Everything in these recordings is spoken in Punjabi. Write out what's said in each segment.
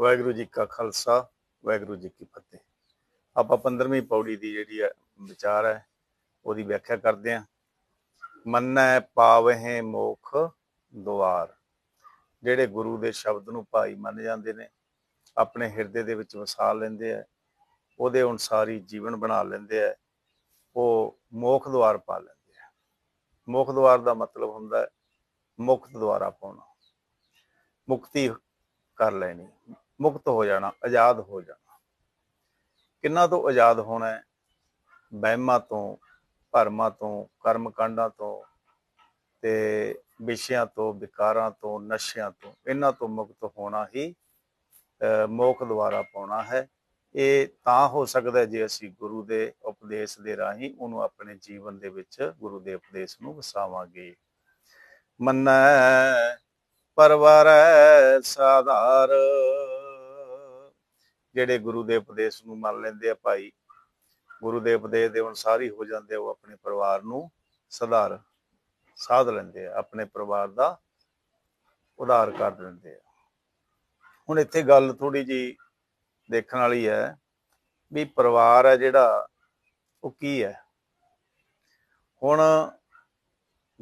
ਵਾਹਿਗੁਰੂ ਜੀ ਕਾ ਖਾਲਸਾ, ਵਾਹਿਗੁਰੂ ਜੀ ਕੀ ਫਤਿਹ। ਆਪਾਂ 15ਵੀਂ ਪੌੜੀ ਦੀ ਜਿਹੜੀ ਹੈ ਵਿਚਾਰ ਹੈ, ਉਹਦੀ ਵਿਆਖਿਆ ਕਰਦੇ ਹਾਂ। ਮੰਨੈ ਪਾਵਹਿ ਮੋਖ ਦੁਆਰ। ਜਿਹੜੇ ਗੁਰੂ ਦੇ ਸ਼ਬਦ ਨੂੰ ਭਾਈ ਮੰਨ ਜਾਂਦੇ ਨੇ, ਆਪਣੇ ਹਿਰਦੇ ਦੇ ਵਿੱਚ ਵਸਾ ਲੈਂਦੇ ਆ, ਉਹਦੇ ਅਨੁਸਾਰੀ ਜੀਵਨ ਬਣਾ ਲੈਂਦੇ ਆ, ਉਹ ਮੋਖ ਦੁਆਰ ਪਾ ਲੈਂਦੇ ਆ। ਮੋਖ ਦੁਆਰ ਦਾ ਮਤਲਬ ਹੁੰਦਾ ਹੈ ਮੁਕਤ ਦੁਆਰਾ ਪਾਉਣਾ। ਮੁਕਤੀ ਕਰ ਲੈਣੀ। ਮੁਕਤ ਹੋ ਜਾਣਾ ਆਜ਼ਾਦ ਹੋ ਜਾਣਾ। ਕਿੰਨਾ ਤੋਂ ਆਜ਼ਾਦ ਹੋਣਾ ਹੈ? ਵਹਿਮਾਂ ਤੋਂ ਭਰਮਾਂ ਤੋਂ ਕਰਮ ਕਾਂਡਾਂ ਤੋਂ ਤੇ ਵਿਸ਼ਿਆਂ ਤੋਂ ਵਿਕਾਰਾਂ ਤੋਂ ਨਸ਼ਿਆਂ ਤੋਂ। ਇਹਨਾਂ ਤੋਂ ਮੁਕਤ ਹੋਣਾ ਹੀ ਅਹ, ਮੋਖ ਦੁਆਰਾ ਪਾਉਣਾ ਹੈ। ਇਹ ਤਾਂ ਹੋ ਸਕਦਾ ਜੇ ਅਸੀਂ ਗੁਰੂ ਦੇ ਉਪਦੇਸ਼ ਦੇ ਰਾਹੀਂ ਉਹਨੂੰ ਆਪਣੇ ਜੀਵਨ ਦੇ ਵਿੱਚ ਗੁਰੂ ਦੇ ਉਪਦੇਸ਼ ਨੂੰ ਵਸਾਵਾਂਗੇ। ਮੰਨੈ ਪਰਵਾਰੈ ਸਾਧਾਰ। ਜਿਹੜੇ ਗੁਰੂ ਦੇ ਉਪਦੇਸ਼ ਨੂੰ ਮੰਨ ਲੈਂਦੇ ਆ ਭਾਈ, ਗੁਰੂ ਦੇ ਉਪਦੇਸ਼ ਦੇ ਅਨੁਸਾਰ ਹੀ ਹੋ ਜਾਂਦੇ ਉਹ ਆਪਣੇ ਪਰਿਵਾਰ ਨੂੰ ਸਧਾਰ, ਸਾਧ ਲੈਂਦੇ ਆ, ਆਪਣੇ ਪਰਿਵਾਰ ਦਾ ਉਧਾਰ ਕਰ ਦਿੰਦੇ ਆ। ਹੁਣ ਇੱਥੇ ਗੱਲ ਥੋੜੀ ਜੀ ਦੇਖਣ ਵਾਲੀ ਹੈ ਵੀ ਪਰਿਵਾਰ ਹੈ ਜਿਹੜਾ, ਉਹ ਕੀ ਹੈ? ਹੁਣ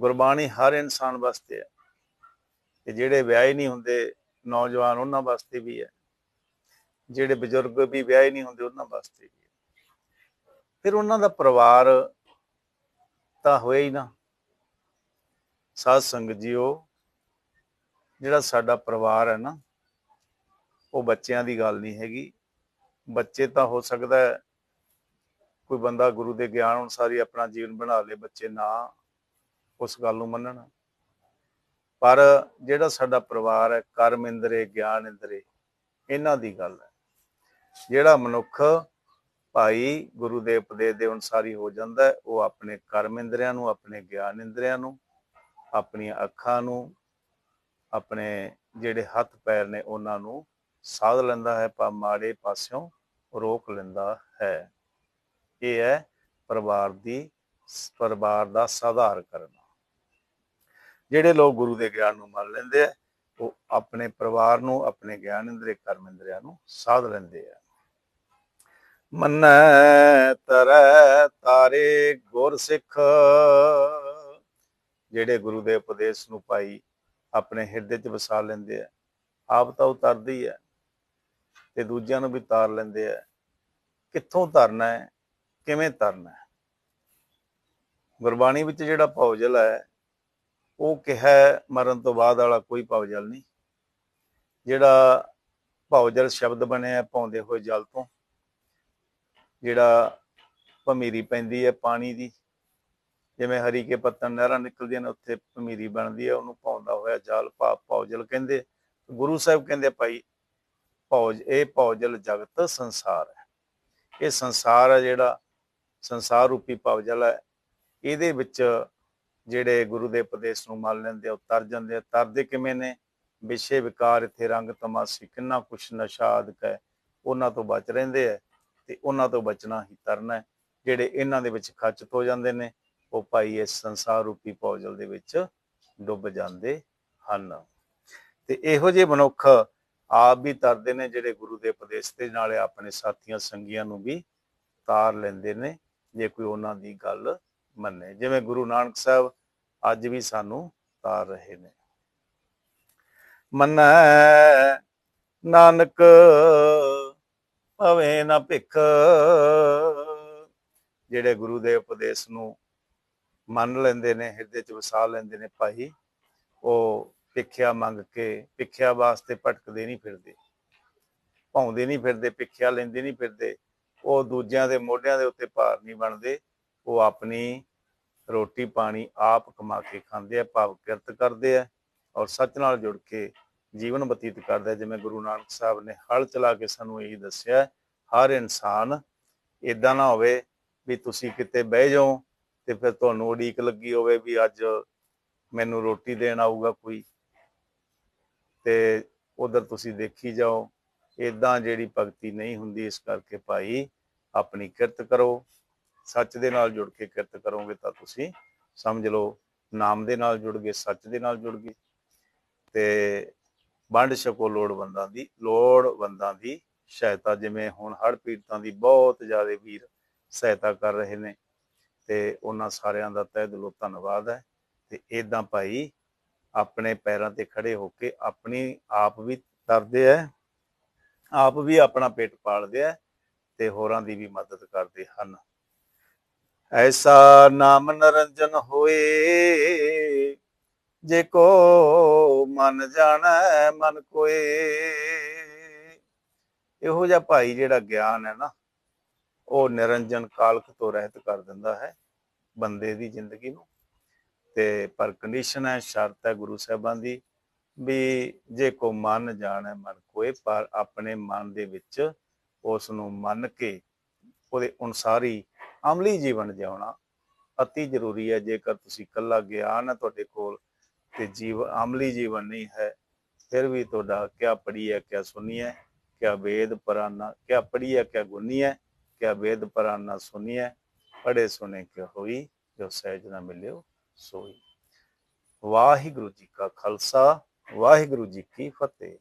ਗੁਰਬਾਣੀ ਹਰ ਇਨਸਾਨ ਵਾਸਤੇ ਹੈ। ਤੇ ਜਿਹੜੇ ਵਿਆਹੇ ਨਹੀਂ ਹੁੰਦੇ, ਨੌਜਵਾਨ ਉਹਨਾਂ ਵਾਸਤੇ ਵੀ ਹੈ। ਜਿਹੜੇ ਬਜ਼ੁਰਗ ਵੀ ਵਿਆਹੇ ਨਹੀਂ ਹੁੰਦੇ ਉਹਨਾਂ ਵਾਸਤੇ ਵੀ। ਫਿਰ ਉਹਨਾਂ ਦਾ ਪਰਿਵਾਰ ਤਾਂ ਹੋਇਆ ਹੀ ਨਾ। ਸਾਧ ਸੰਗਤ ਜੀਓ, ਜਿਹੜਾ ਸਾਡਾ ਪਰਿਵਾਰ ਹੈ ਨਾ, ਉਹ ਬੱਚਿਆਂ ਦੀ ਗੱਲ ਨਹੀਂ ਹੈਗੀ। ਬੱਚੇ ਤਾਂ ਹੋ ਸਕਦਾ ਕੋਈ ਬੰਦਾ ਗੁਰੂ ਦੇ ਗਿਆਨ ਅਨੁਸਾਰ ਹੀ ਆਪਣਾ ਜੀਵਨ ਬਣਾ ਲੇ, ਬੱਚੇ ਨਾ ਉਸ ਗੱਲ ਨੂੰ ਮੰਨਣ। ਪਰ ਜਿਹੜਾ ਸਾਡਾ ਪਰਿਵਾਰ ਹੈ, ਕਰਮ ਇੰਦਰੇ ਗਿਆਨ ਇੰਦਰੇ ਇਹਨਾਂ ਦੀ ਗੱਲ ਹੈ। ਜਿਹੜਾ ਮਨੁੱਖ ਭਾਈ ਗੁਰੂ ਦੇ ਉਪਦੇਸ਼ ਦੇ ਅਨੁਸਾਰ ਹੀ ਹੋ ਜਾਂਦਾ ਹੈ, ਉਹ ਆਪਣੇ ਕਰਮ ਇੰਦਰੀਆਂ ਨੂੰ, ਆਪਣੇ ਗਿਆਨ ਇੰਦਰੀਆਂ ਨੂੰ, ਆਪਣੀਆਂ ਅੱਖਾਂ ਨੂੰ, ਆਪਣੇ ਜਿਹੜੇ ਹੱਥ ਪੈਰ ਨੇ ਉਹਨਾਂ ਨੂੰ ਸਾਧ ਲੈਂਦਾ ਹੈ, ਪਰ ਮਾੜੇ ਪਾਸਿਓਂ ਰੋਕ ਲੈਂਦਾ ਹੈ। ਇਹ ਹੈ ਪਰਿਵਾਰ ਦੀ, ਪਰਿਵਾਰ ਦਾ ਸਾਧਾਰ ਕਰਨਾ ਜਿਹੜੇ ਲੋਕ ਗੁਰੂ ਦੇ ਗਿਆਨ ਨੂੰ ਮੰਨ ਲੈਂਦੇ ਆ, ਉਹ ਆਪਣੇ ਪਰਿਵਾਰ ਨੂੰ, ਆਪਣੇ ਗਿਆਨ ਇੰਦਰੀ, ਕਰਮ ਇੰਦਰੀਆਂ ਨੂੰ ਸਾਧ ਲੈਂਦੇ ਆ। ਮੰਨੈ ਤਰੈ ਤਾਰੇ ਗੁਰ ਸਿੱਖ। ਜਿਹੜੇ ਗੁਰੂ ਦੇ ਉਪਦੇਸ਼ ਨੂੰ ਪਾਈ ਆਪਣੇ ਹਿਰਦੇ 'ਚ ਵਸਾ ਲੈਂਦੇ ਆ, ਆਪ ਤਾਂ ਉਤਰਦੇ ਹੀ ਹੈ ਤੇ ਦੂਜਿਆਂ ਨੂੰ ਵੀ ਤਾਰ ਲੈਂਦੇ ਆ। ਕਿੱਥੋਂ ਤਰਨਾ ਹੈ? ਕਿਵੇਂ ਤਰਨਾ ਹੈ? ਗੁਰਬਾਣੀ ਵਿੱਚ ਜਿਹੜਾ ਭੌਜਲ ਹੈ, ਉਹ ਕਿਹਾ ਮਰਨ ਤੋਂ ਬਾਅਦ ਵਾਲਾ ਕੋਈ ਭੌਜਲ ਨਹੀਂ। ਜਿਹੜਾ ਭੌਜਲ ਸ਼ਬਦ ਬਣਿਆ ਪਾਉਂਦੇ ਹੋਏ ਜਲ ਤੋਂ ਜਿਹੜਾ ਭਮੀਰੀ ਪੈਂਦੀ ਹੈ ਪਾਣੀ ਦੀ ਜਿਵੇਂ ਹਰੀ ਕੇ ਪੱਤਨ ਨਹਿਰਾਂ ਨਿਕਲਦੀਆਂ ਨੇ ਉੱਥੇ ਭਮੀਰੀ ਬਣਦੀ ਹੈ ਉਹਨੂੰ ਪਾਉਂਦਾ ਹੋਇਆ ਜਾਲ ਭਾਵ ਭੌਜਲ ਕਹਿੰਦੇ ਗੁਰੂ ਸਾਹਿਬ ਕਹਿੰਦੇ ਭਾਈ ਭੌਜ ਇਹ ਪੌਜਲ ਜਗਤ ਸੰਸਾਰ ਹੈ। ਇਹ ਸੰਸਾਰ ਹੈ ਜਿਹੜਾ ਸੰਸਾਰ ਰੂਪੀ ਭੌਜਲ ਹੈ। ਇਹਦੇ ਵਿੱਚ ਜਿਹੜੇ ਗੁਰੂ ਦੇ ਉਪਦੇਸ਼ ਨੂੰ ਮੰਨ ਲੈਂਦੇ ਆ, ਉਹ ਤਰ ਜਾਂਦੇ ਆ। ਤਰਦੇ ਕਿਵੇਂ ਨੇ? ਵਿਸ਼ੇ ਵਿਕਾਰ ਇੱਥੇ ਰੰਗ ਤਮਾਸ਼ੀ ਕਿੰਨਾ ਕੁਛ ਨਸ਼ਾ ਆਦਿਕ ਹੈ ਉਹਨਾਂ ਤੋਂ ਬਚ ਰਹਿੰਦੇ ਆ। ਤੇ ਉਹਨਾਂ ਤੋਂ ਬਚਣਾ ਹੀ ਤਰਨਾ ਹੈ। ਜਿਹੜੇ ਇਹਨਾਂ ਦੇ ਵਿੱਚ ਖਚਤ ਹੋ ਜਾਂਦੇ ਨੇ, ਉਹ ਭਾਈ ਇਸ ਸੰਸਾਰ ਰੂਪੀ ਪੌਜਲ ਦੇ ਵਿੱਚ ਡੁੱਬ ਜਾਂਦੇ ਹਨ। ਤੇ ਇਹੋ ਜਿਹੇ ਮਨੁੱਖ ਆਪ ਵੀ ਤਰਦੇ ਨੇ, ਜਿਹੜੇ ਗੁਰੂ ਦੇ ਉਪਦੇਸ਼ ਦੇ ਨਾਲੇ ਆਪਣੇ ਸਾਥੀਆਂ ਸੰਗੀਆਂ ਨੂੰ ਵੀ ਤਾਰ ਲੈਂਦੇ ਨੇ, ਜੇ ਕੋਈ ਉਹਨਾਂ ਦੀ ਗੱਲ ਮੰਨੇ। ਜਿਵੇਂ ਗੁਰੂ ਨਾਨਕ ਸਾਹਿਬ ਅੱਜ ਵੀ ਸਾਨੂੰ ਤਾਰ ਰਹੇ ਨੇ। ਮੰਨੈ ਨਾਨਕ ਭਵੇ ਨਾ ਭਿਖ। ਜਿਹੜੇ ਗੁਰੂ ਦੇ ਉਪਦੇਸ਼ ਨੂੰ ਮੰਨ ਲੈਂਦੇ ਨੇ, ਹਿਰਦੇ 'ਚ ਵਸਾ ਲੈਂਦੇ ਨੇ ਭਾਈ, ਉਹ ਭਿੱਖਿਆ ਮੰਗ ਕੇ ਭਿੱਖਿਆ ਵਾਸਤੇ ਭਟਕਦੇ ਨਹੀਂ ਫਿਰਦੇ। ਭੌਂਦੇ ਨਹੀਂ ਫਿਰਦੇ, ਭਿੱਖਿਆ ਲੈਂਦੇ ਨਹੀਂ ਫਿਰਦੇ। ਉਹ ਦੂਜਿਆਂ ਦੇ ਮੋਢਿਆਂ ਦੇ ਉੱਤੇ ਭਾਰ ਨਹੀਂ ਬਣਦੇ। ਉਹ ਆਪਣੀ ਰੋਟੀ ਪਾਣੀ ਆਪ ਕਮਾ ਕੇ ਖਾਂਦੇ ਆ, ਭਾਵ ਕਿਰਤ ਕਰਦੇ ਆ ਔਰ ਸੱਚ ਨਾਲ ਜੁੜ ਕੇ ਜੀਵਨ ਬਤੀਤ ਕਰਦਾ ਜਿਵੇਂ ਗੁਰੂ ਨਾਨਕ ਸਾਹਿਬ ਨੇ ਹਲ ਚਲਾ ਕੇ ਸਾਨੂੰ ਇਹੀ ਦੱਸਿਆ ਹਰ ਇਨਸਾਨ ਇਦਾਂ ਨਾ ਹੋਵੇ ਵੀ ਤੁਸੀਂ ਕਿਤੇ ਬਹਿ ਜਾਓ ਤੇ ਫਿਰ ਤੁਹਾਨੂੰ ਉਡੀਕ ਲੱਗੀ ਹੋਵੇ ਵੀ ਅੱਜ ਮੈਨੂੰ ਰੋਟੀ ਦੇਣ ਆਊਗਾ ਕੋਈ ਤੇ ਉਧਰ ਤੁਸੀਂ ਦੇਖੀ ਜਾਓ ਇਦਾਂ ਜਿਹੜੀ ਭਗਤੀ ਨਹੀਂ ਹੁੰਦੀ ਇਸ ਕਰਕੇ ਭਾਈ ਆਪਣੀ ਕਿਰਤ ਕਰੋ, ਸੱਚ ਦੇ ਨਾਲ ਜੁੜ ਕੇ ਕਿਰਤ ਕਰੋਗੇ ਤਾਂ ਤੁਸੀਂ ਸਮਝ ਲਓ, ਨਾਮ ਦੇ ਨਾਲ ਜੁੜ ਗਏ, ਸੱਚ ਦੇ ਨਾਲ ਜੁੜ ਗਏ ਤੇ ਵੰਡ ਛਕੋ ਲੋੜਵੰਦਾਂ ਦੀ ਲੋੜਵੰਦਾਂ ਦੀ ਸਹਾਇਤਾ, ਜਿਵੇਂ ਹੁਣ ਹੜ੍ਹ ਪੀੜਤਾਂ ਦੀ ਬਹੁਤ ਜ਼ਿਆਦਾ ਵੀਰ ਸਹਾਇਤਾ ਕਰ ਰਹੇ ਨੇ ਤੇ ਉਹਨਾਂ ਸਾਰਿਆਂ ਦਾ ਤਹਿ ਦਿਲੋਂ ਧੰਨਵਾਦ ਹੈ ਤੇ ਇਦਾਂ ਭਾਈ ਆਪਣੇ ਪੈਰਾਂ ਤੇ ਖੜੇ ਹੋ ਕੇ ਆਪਣੀ ਆਪ ਵੀ ਕਰਦੇ ਐ ਆਪ ਵੀ ਆਪਣਾ ਪੇਟ ਪਾਲਦੇ ਐ ਤੇ ਹੋਰਾਂ ਦੀ ਵੀ ਮਦਦ ਕਰਦੇ ਹਨ। ਐਸਾ ਨਾਮ ਨਰੰਜਨ ਹੋਏ ਜੇ ਕੋ ਮਨ ਜਾਣੈ, ਮਨ ਕੋਏ। ਇਹੋ ਜਿਹਾ ਭਾਈ ਜਿਹੜਾ ਗਿਆਨ ਹੈ ਨਾ, ਉਹ ਨਿਰੰਜਨ ਕਾਲਕ ਤੋਂ ਰਹਿਤ ਕਰ ਦਿੰਦਾ ਹੈ ਬੰਦੇ ਦੀ ਜ਼ਿੰਦਗੀ ਨੂੰ। ਤੇ ਪਰ ਕੰਡੀਸ਼ਨ ਹੈ, ਸ਼ਰਤ ਹੈ ਗੁਰੂ ਸਾਹਿਬਾਂ ਦੀ ਵੀ ਜੇ ਕੋ ਮਨ ਜਾਣੈ, ਮਨ ਕੋਏ, ਪਰ ਆਪਣੇ ਮਨ ਦੇ ਵਿੱਚ ਉਸ ਨੂੰ ਮੰਨ ਕੇ ਉਹਦੇ ਅਨੁਸਾਰੀ ਅਮਲੀ ਜੀਵਨ ਜਿਉਣਾ ਅਤੀ ਜ਼ਰੂਰੀ ਹੈ। ਜੇਕਰ ਤੁਸੀਂ ਇਕੱਲਾ ਗਿਆਨ ਹੈ ਤੁਹਾਡੇ ਕੋਲ ਤੇ ਜੀਵ, ਅਮਲੀ ਜੀਵਨ ਨਹੀਂ ਹੈ, ਫਿਰ ਵੀ ਤੁਹਾਡਾ ਕਿਆ ਪੜੀ ਕਿਆ ਸੁਣੀ ਕਿਆ ਵੇਦ ਪਰਾਨਾ ਕਿਆ ਪੜੀ ਕਿਆ ਗੁਨੀਏ, ਕਿਆ ਵੇਦ ਪਰਾਨਾ ਸੁਣੀ ਹੈ ਪੜੇ ਸੁਨੇ ਕਿ ਹੋਈ, ਜੋ ਸਹਿਜ ਨਾ ਮਿਲਿਓ ਸੋਈ। ਵਾਹਿਗੁਰੂ ਜੀ ਕਾ ਖਾਲਸਾ, ਵਾਹਿਗੁਰੂ ਜੀ ਕੀ ਫਤਿਹ।